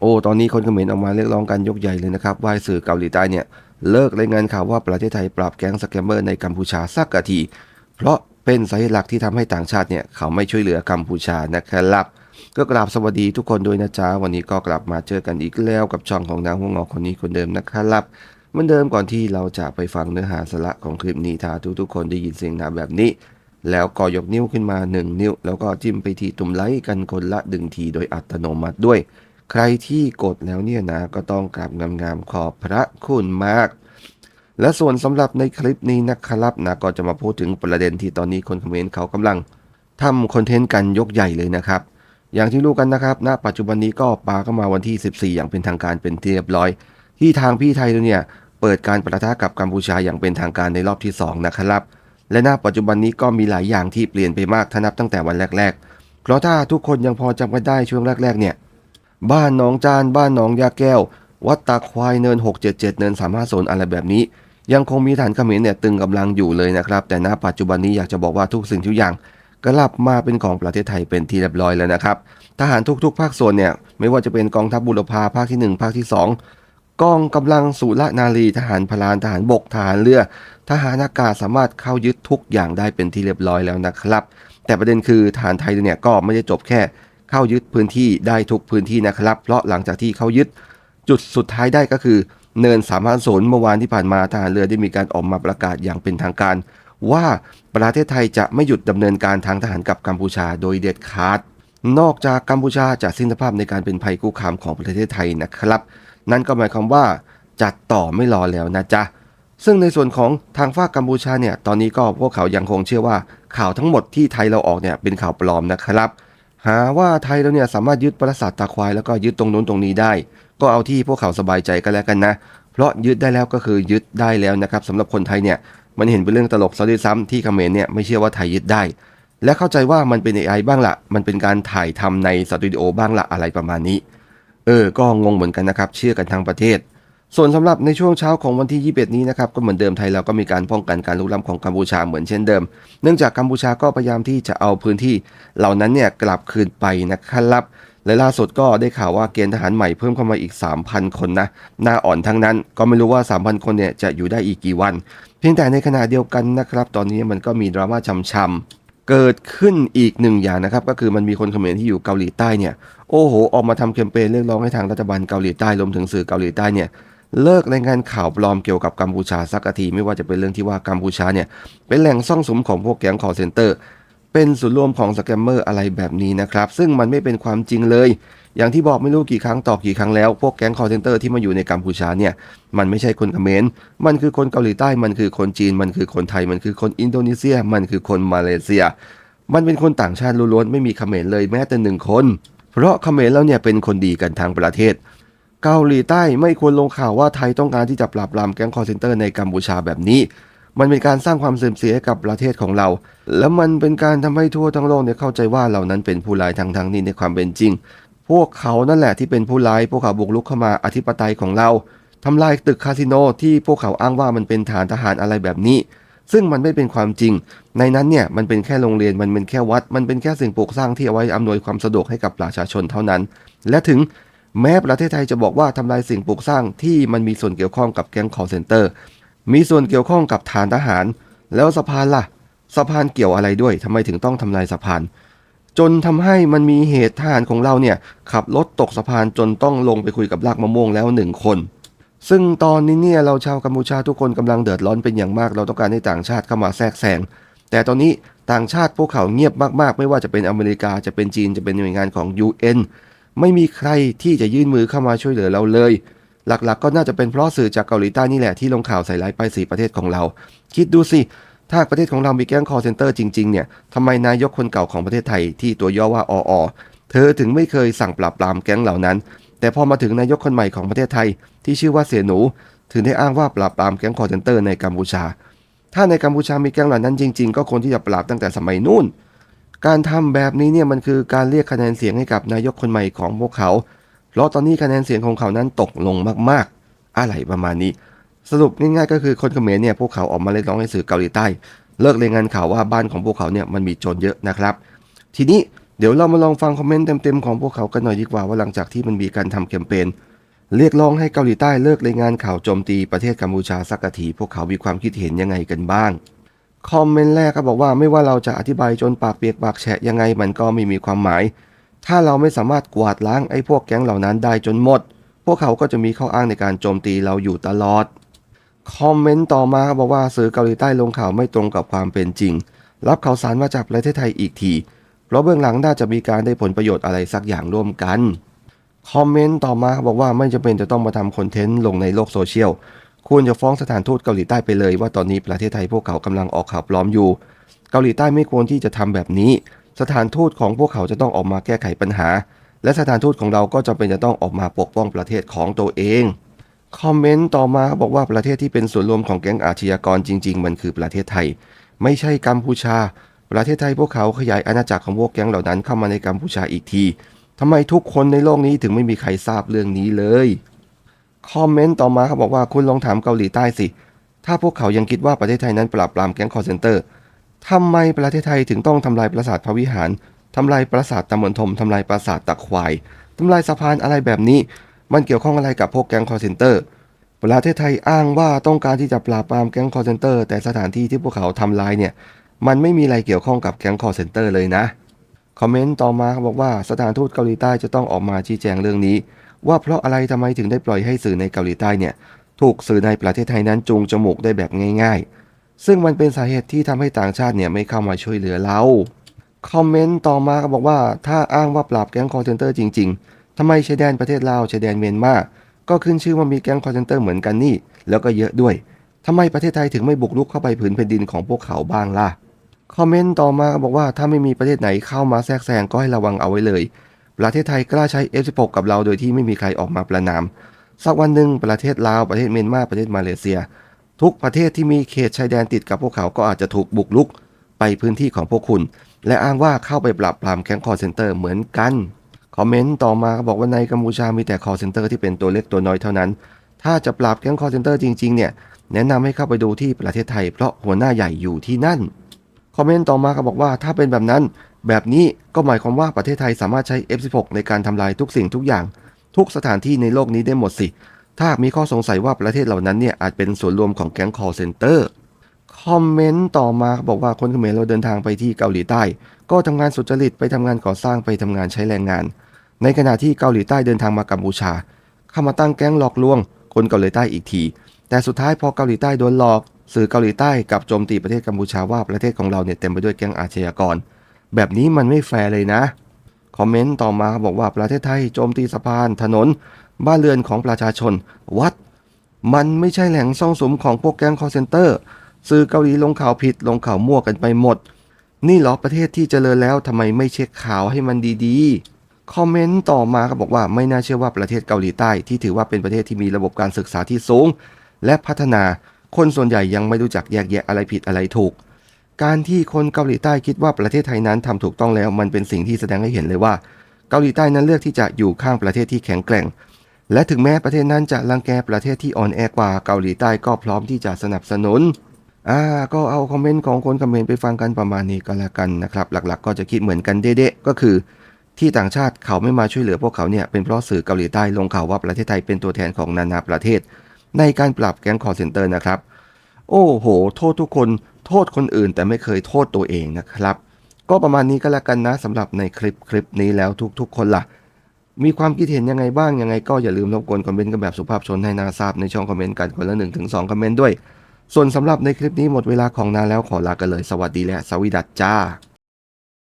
โอ้ตอนนี้คนเขมรออกมาเรียกร้องกันยกใหญ่เลยนะครับว่าสื่อเกาหลีใต้เนี่ยเลิกรายงานข่าวว่าประเทศไทยปราบแก๊งสแกมเมอร์ในกัมพูชาสักกะที เพราะเป็นสาเหตุหลักที่ทำให้ต่างชาติเนี่ยเขาไม่ช่วยเหลือกัมพูชานะครับก็กราบสวัสดีทุกคนด้วยนะจ๊ะวันนี้ก็กลับมาเจอกันอีกแล้วกับช่องของนางหัวงอกคนนี้คนเดิมนะครับเหมือนเดิมก่อนที่เราจะไปฟังเนื้อหาสาระของคลิปนี้ถ้าทุกๆคนได้ยินเสียงหนาแบบนี้ แล้วก็ยกนิ้วขึ้นมา 1 นิ้ว แล้วก็จิ้มไปที่ตุ่มไลค์กันคนละดึงทีโดยอัตโนมัติด้วย ใครที่กดแล้วเนี่ยนะ ก็ต้องกราบงามๆขอบพระคุณมาก และส่วนสำหรับในคลิปนี้นะครับนะก็จะมาพูดถึงประเด็นที่ตอนนี้คนเขมรเขากำลังทำคอนเทนต์กันยกใหญ่เลยนะครับ อย่างที่รู้กันนะครับณปัจจุบันนี้ก็ปาเข้ามาวันที่ 14 อย่างเป็นทางการเป็นที่เรียบร้อย ที่ทางพี่ไทยเนี่ยเปิดการประทะกับกัมพูชาอย่างเป็นทางการในรอบที่ 2 นะครับและณปัจจุบันนี้ก็มีหลายอย่างที่เปลี่ยนไปมากถ้านับตั้งแต่วันแรก ๆ เพราะถ้าทุกคนยังพอจำกันได้ช่วงแรกๆเนี่ย บ้านหนองจาน บ้านหนองยาแก้ว วัดตาควายเนิน 677 เนิน350โซนอะไรแบบนี้ ยังคงมีฐานเขมรเนี่ยตึงกำลังอยู่เลยนะครับ แต่ณปัจจุบันนี้อยากจะบอกว่าทุกสิ่งทุกอย่างกลับมาเป็นของประเทศไทยเป็นที่เรียบร้อยแล้วนะครับ ทหารทุกๆ ภาคส่วนเนี่ยไม่ว่าจะเป็นกองทัพบุรพาภาคที่ 1 ภาคที่ 2 กองกำลังสุรนารีทหารพลานทหารบกทหารเรือ ทหารอากาศสามารถเข้ายึดทุกอย่างได้เป็นที่เรียบร้อยแล้วนะครับ แต่ประเด็นคือทหารไทยเนี่ยก็ไม่ได้จบแค่ เข้ายึดพื้นที่ได้ทุกพื้นที่นะครับ เพราะหลังจากที่เข้ายึดจุดสุดท้ายได้ก็คือ เนิน3 5 0เมื่อวานที่ผ่านมาทหารเรือได้มีการออกมาประกาศอย่างเป็นทางการ ว่าประเทศไทยจะไม่หยุดดำเนินการทางทหารกับกัมพูชาโดยเด็ดขาด นอกจากกัมพูชาจะสิ้นสภาพในการเป็นภัยคุกคามของประเทศไทยนะครับ นั่นก็หมายความว่าจัดต่อไม่รอแล้วนะจ๊ะซึ่งในส่วนของทางฝ้ากกัมพูชาเนี่ยตอนนี้ก็พวกเขายังคงเชื่อว่าข่าวทั้งหมดที่ไทยเราออกเนี่ยเป็นข่าวปลอมนะครับ หาว่าไทยเราเนี่ยสามารถยึดปราสาทตาควายแล้วก็ยึดตรงนู้นตรงนี้ได้ ก็เอาที่พวกเขาสบายใจกันแล้วกันนะ เพราะยึดได้แล้วก็คือยึดได้แล้วนะครับสำหรับคนไทยเนี่ยมันเห็นเป็นเรื่องตลกซะด้วยซ้ำที่เขมรเนี่ยไม่เชื่อว่าไทยยึดได้ และเข้าใจว่ามันเป็น AI บ้างละมันเป็นการถ่ายทำในสตูดิโอบ้างละอะไรประมาณนี้ เออ ก็งงเหมือนกันนะครับ เชื่อกันทั้งประเทศ ส่วนสำหรับในช่วงเช้าของวันที่ 21 นี้นะครับก็เหมือนเดิมไทยเราก็มีการป้องกันการลุกล้ำของกัมพูชาเหมือนเช่นเดิม เนื่องจากกัมพูชาก็พยายามที่จะเอาพื้นที่เหล่านั้นเนี่ยกลับคืนไปนะครับและล่าสุดก็ได้ข่าวว่าเกณฑ์ทหารใหม่เพิ่มเข้ามาอีก 3,000 คนนะหน้าอ่อนทั้งนั้นก็ไม่รู้ว่า 3,000 คนเนี่ยจะอยู่ได้อีกกี่วัน เพียงแต่ในขณะเดียวกันนะครับ ตอนนี้มันก็มีดราม่าช้ำๆเกิดขึ้นอีกหนึ่งอย่างนะครับ ก็คือมันมีคนเขมรที่อยู่เกาหลีใต้เนี่ยโอ้โห ออกมาทำแคมเปญเรียกร้องให้ทางรัฐบาลเกาหลีใต้รวมถึงสื่อเกาหลีใต้เนี่ย เลิกรายงานข่าวปลอมเกี่ยวกับกัมพูชาสักทีไม่ว่าจะเป็นเรื่องที่ว่ากัมพูชาเนี่ยเป็นแหล่งซ่องสมของพวกแก๊งคอร์เซนเตอร์ เป็นศูนย์รวมของสแกมเมอร์อะไรแบบนี้นะครับ ซึ่งมันไม่เป็นความจริงเลย อย่างที่บอกไม่รู้กี่ครั้งต่อกี่ครั้งแล้ว พวกแก๊งคอร์เซนเตอร์ที่มาอยู่ในกัมพูชาเนี่ยมันไม่ใช่คนเขมรมันคือคนเกาหลีใต้มันคือคนจีน มันคือคนไทยมันคือคนอินโดนีเซีย มันคือคนมาเลเซีย มันเป็นคนต่างชาติล้วนๆไม่มีเขมรเลยแม้แต่หนึ่งคน เพราะเขมรแล้วเนี่ยเป็นคนดีกันทั้งประเทศ เกาหลีใต้ไม่ควรลงข่าวว่าไทยต้องการที่จะปราบปรามแก๊งคอร์เซนเตอร์ในกัมพูชาแบบนี้ มันเป็นการสร้างความเสื่อมเสียให้กับประเทศของเรา และมันเป็นการทำให้ทั่วทั้งโลกเนี่ยเข้าใจว่าเหล่านั้นเป็นผู้ร้ายทางทางนี้ในความเป็นจริง พวกเขานั่นแหละที่เป็นผู้ร้ายพวกเขาบุกรุกเข้ามาอธิปไตยของเราทำลายตึกคาสิโนที่พวกเขาอ้างว่ามันเป็นฐานทหารอะไรแบบนี้ ซึ่งมันไม่เป็นความจริง ในนั้นเนี่ยมันเป็นแค่โรงเรียนมันเป็นแค่วัด มันเป็นแค่สิ่งปลูกสร้างที่เอาไว้อำนวยความสะดวกให้กับประชาชนเท่านั้น และถึง แม้ประเทศไทยจะบอกว่าทำลายสิ่งปลูกสร้างที่มันมีส่วนเกี่ยวข้องกับแก๊งคอร์เซนเตอร์ มีส่วนเกี่ยวข้องกับฐานทหาร แล้วสะพานล่ะ สะพานเกี่ยวอะไรด้วยทำไมถึงต้องทำลายสะพาน จนทำให้มันมีเหตุทหารของเราเนี่ยขับรถตกสะพานจนต้องลงไปคุยกับลากมะม่วงแล้วหนึ่งคน ซึ่งตอนนี้เนี่ยเราชาวกัมพูชาทุกคนกำลังเดือดร้อนเป็นอย่างมาก เราต้องการให้ต่างชาติเข้ามาแทรกแซงแต่ตอนนี้ต่างชาติพวกเขาเงียบมากๆ ไม่ว่าจะเป็นอเมริกาจะเป็นจีนจะเป็นหน่วยงานของ UN ไม่มีใครที่จะยื่นมือเข้ามาช่วยเหลือเราเลย หลักๆ ก็น่าจะเป็นเพราะสื่อจากเกาหลีใต้นี่แหละที่ลงข่าวใส่ร้ายไปสีประเทศของเรา คิดดูสิ ถ้าประเทศของเรามีแก๊งคอร์เซนเตอร์จริงๆเนี่ยทำไมนายกคนเก่าของประเทศไทยที่ตัวย่อว่าออเธอถึงไม่เคยสั่งปราบปรามแก๊งเหล่านั้น แต่พอมาถึงนายกคนใหม่ของประเทศไทย ที่ชื่อว่าเสียหนู ถึงได้อ้างว่าปราบปรามแก๊งคอร์เซนเตอร์ในกัมพูชา ถ้าในกัมพูชามีแก๊งเหล่านั้นจริง ๆ ก็ควรที่จะปราบตั้งแต่สมัยนู่น การทำแบบนี้เนี่ยมันคือการเรียกคะแนนเสียงให้กับนายกคนใหม่ของพวกเขา เพราะตอนนี้คะแนนเสียงของเขานั้นตกลงมากๆ อะไรประมาณนี้ สรุปง่ายๆก็คือคนเขมรเนี่ยพวกเขาออกมาเรียกร้องให้สื่อเกาหลีใต้ เลิกรายงานข่าวว่าบ้านของพวกเขาเนี่ยมันมีโจรเยอะนะครับ ทีนี้เดี๋ยวเรามาลองฟังคอมเมนต์เต็มๆของพวกเขากันหน่อยดีกว่าว่าหลังจากที่มันมีการทำแคมเปญเรียกร้องให้เกาหลีใต้เลิกรายงานข่าวโจมตีประเทศกัมพูชาสักทีพวกเขามีความคิดเห็นยังไงกันบ้าง คอมเมนต์แรกก็บอกว่าไม่ว่าเราจะอธิบายจนปากเปียกปากแฉะยังไงมันก็ไม่มีความหมาย ถ้าเราไม่สามารถกวาดล้างไอ้พวกแก๊งเหล่านั้นได้จนหมด พวกเขาก็จะมีข้ออ้างในการโจมตีเราอยู่ตลอด คอมเมนต์ต่อมาบอกว่าสื่อเกาหลีใต้ลงข่าวไม่ตรงกับความเป็นจริง รับข่าวสารมาจากประเทศไทยอีกที เพราะเบื้องหลังน่าจะมีการได้ผลประโยชน์อะไรสักอย่างร่วมกัน คอมเมนต์ต่อมาบอกว่าไม่จำเป็นจะต้องมาทำคอนเทนต์ลงในโลกโซเชียล ควรจะฟ้องสถานทูตเกาหลีใต้ไปเลย ว่าตอนนี้ประเทศไทยพวกเขากำลังออกข่าวปลอมอยู่ เกาหลีใต้ไม่ควรที่จะทำแบบนี้ สถานทูตของพวกเขาจะต้องออกมาแก้ไขปัญหา และสถานทูตของเราก็จำเป็นจะต้องออกมาปกป้องประเทศของตัวเองคอมเมนต์ต่อมาบอกว่าประเทศที่เป็นส่วนรวมของแก๊งอาชญากรจริง ๆ มันคือประเทศไทย ไม่ใช่กัมพูชา ประเทศไทยพวกเขาขยายอาณาจักรของพวกแก๊งเหล่านั้นเข้ามาในกัมพูชาอีกทีทำไมทุกคนในโลกนี้ถึงไม่มีใครทราบเรื่องนี้เลย คอมเมนต์ต่อมาเขาบอกว่าคุณลองถามเกาหลีใต้สิ ถ้าพวกเขายังคิดว่าประเทศไทยนั้นปราบปรามแก๊งคอร์เซนเตอร์ทำไมประเทศไทยถึงต้องทำลายปราสาทพระวิหารทำลายปราสาทตะมนทมทำลายปราสาทตะควายทำลายสะพานอะไรแบบนี้ มันเกี่ยวข้องอะไรกับพวกแก๊งคอร์เซนเตอร์ประเทศไทยอ้างว่าต้องการที่จะปราบปรามแก๊งคอร์เซนเตอร์แต่สถานที่ที่พวกเขาทำลายเนี่ย มันไม่มีอะไรเกี่ยวข้องกับแก๊งคอร์เซนเตอร์เลยนะ คอมเมนต์ต่อมาเขาบอกว่าสถานทูตเกาหลีใต้จะต้องออกมาชี้แจงเรื่องนี้ ว่าเพราะอะไรทำไมถึงได้ปล่อยให้สื่อในเกาหลีใต้เนี่ยถูกสื่อในประเทศไทยนั้นจูงจมูกได้แบบง่าย ๆ ซึ่งมันเป็นสาเหตุที่ทำให้ต่างชาติเนี่ยไม่เข้ามาช่วยเหลือเรา คอมเมนต์ต่อมาก็บอกว่าถ้าอ้างว่าปราบแก๊งคอร์เซนเตอร์จริง ๆทำไมชายแดนประเทศลาวชายแดนเมียนมา ก็ขึ้นชื่อว่ามีแก๊งคอร์เซนเตอร์เหมือนกันนี่ แล้วก็เยอะด้วยทำไมประเทศไทยถึงไม่บุกรุกเข้าไปผืนแผ่นดินของพวกเขาบ้างล่ะ คอมเมนต์ต่อมาบอกว่าถ้าไม่มีประเทศไหนเข้ามาแทรกแซงก็ให้ระวังเอาไว้เลย ประเทศไทยกล้าใช้ F16 กับเราโดยที่ไม่มีใครออกมาประนาม สักวันหนึ่งประเทศลาวประเทศเมียนมาประเทศมาเลเซีย ทุกประเทศที่มีเขตชายแดนติดกับพวกเขาก็อาจจะถูกบุกลุกไปพื้นที่ของพวกคุณ และอ้างว่าเข้าไปปราบปรามแก๊งคอร์เซนเตอร์เหมือนกันคอมเมนต์ต่อมาบอกว่าในกัมพูชามีแต่คอร์เซนเตอร์ที่เป็นตัวเล็กตัวน้อยเท่านั้น ถ้าจะปราบแก๊งคอร์เซนเตอร์จริงๆเนี่ยแนะนำให้เข้าไปดูที่ประเทศไทยเพราะหัวหน้าใหญ่อยู่ที่นั่น คอมเมนต์ต่อมาก็บอกว่าถ้าเป็นแบบนั้น แบบนี้ก็หมายความว่าประเทศไทยสามารถใช้ F16 ในการทำลายทุกสิ่งทุกอย่าง ทุกสถานที่ในโลกนี้ได้หมดสิ ถ้ามีข้อสงสัยว่าประเทศเหล่านั้นเนี่ยอาจเป็นส่วนรวมของแก๊ง call center คอมเมนต์ต่อมาบอกว่าคนเขมรเราเดินทางไปที่เกาหลีใต้ ก็ทำงานสุจริตไปทำงานก่อสร้างไปทำงานใช้แรงงาน ในขณะที่เกาหลีใต้เดินทางมากัมพูชา เข้ามาตั้งแก๊งหลอกลวง คนเกาหลีใต้อีกที แต่สุดท้ายพอเกาหลีใต้โดนหลอก สื่อเกาหลีใต้กับโจมตีประเทศกัมพูชาว่าประเทศของเราเนี่ยเต็มไปด้วยแก๊งอาชญากร แบบนี้มันไม่แฟร์เลยนะ คอมเมนต์ต่อมาบอกว่าประเทศไทยโจมตีสะพานถนน บ้านเรือนของประชาชน วัด มันไม่ใช่แหล่งซ่องสมของพวกแก๊งคอร์เซนเตอร์ สื่อเกาหลีลงข่าวผิดลงข่าวมั่วกันไปหมด นี่หรอประเทศที่เจริญแล้วทำไมไม่เช็คข่าวให้มันดีๆ คอมเมนต์ต่อมาก็บอกว่าไม่น่าเชื่อว่าประเทศเกาหลีใต้ที่ถือว่าเป็นประเทศที่มีระบบการศึกษาที่สูง และพัฒนาคนส่วนใหญ่ยังไม่รู้จักแยกแยะอะไรผิดอะไรถูก การที่คนเกาหลีใต้คิดว่าประเทศไทยนั้นทำถูกต้องแล้ว มันเป็นสิ่งที่แสดงให้เห็นเลยว่า เกาหลีใต้นั้นเลือกที่จะอยู่ข้างประเทศที่แข็งแกร่ง และถึงแม้ประเทศนั้นจะรังแกประเทศที่อ่อนแอกว่าเกาหลีใต้ก็พร้อมที่จะสนับสนุนอ่าก็เอาคอมเมนต์ของคนคอมเมนต์ไปฟังกันประมาณนี้ก็แล้วกันนะครับ หลักๆ ก็จะคิดเหมือนกันเด๊ะๆก็คือ ที่ต่างชาติเขาไม่มาช่วยเหลือพวกเขาเนี่ยเป็นเพราะสื่อเกาหลีใต้ลงข่าวว่าประเทศไทยเป็นตัวแทนของนานาประเทศ ในการปราบแก๊งคอร์เซนเตอร์นะครับ โอ้โห โทษทุกคน โทษคนอื่นแต่ไม่เคยโทษตัวเองนะครับ ก็ประมาณนี้ก็แล้วกันนะสำหรับในคลิปคลิปนี้แล้วทุกๆ คนล่ะ มีความคิดเห็นยังไงบ้างยังไงก็อย่าลืมรบกวนคอมเมนต์กันแบบสุภาพชนให้นาทราบในช่องคอมเมนต์กันคนละ1นถึงสคอมเมนต์ด้วย ส่วนสำหรับในคลิปนี้หมดเวลาของนาแล้วขอลากันเลย สวัสดีและสวีดัสจ้า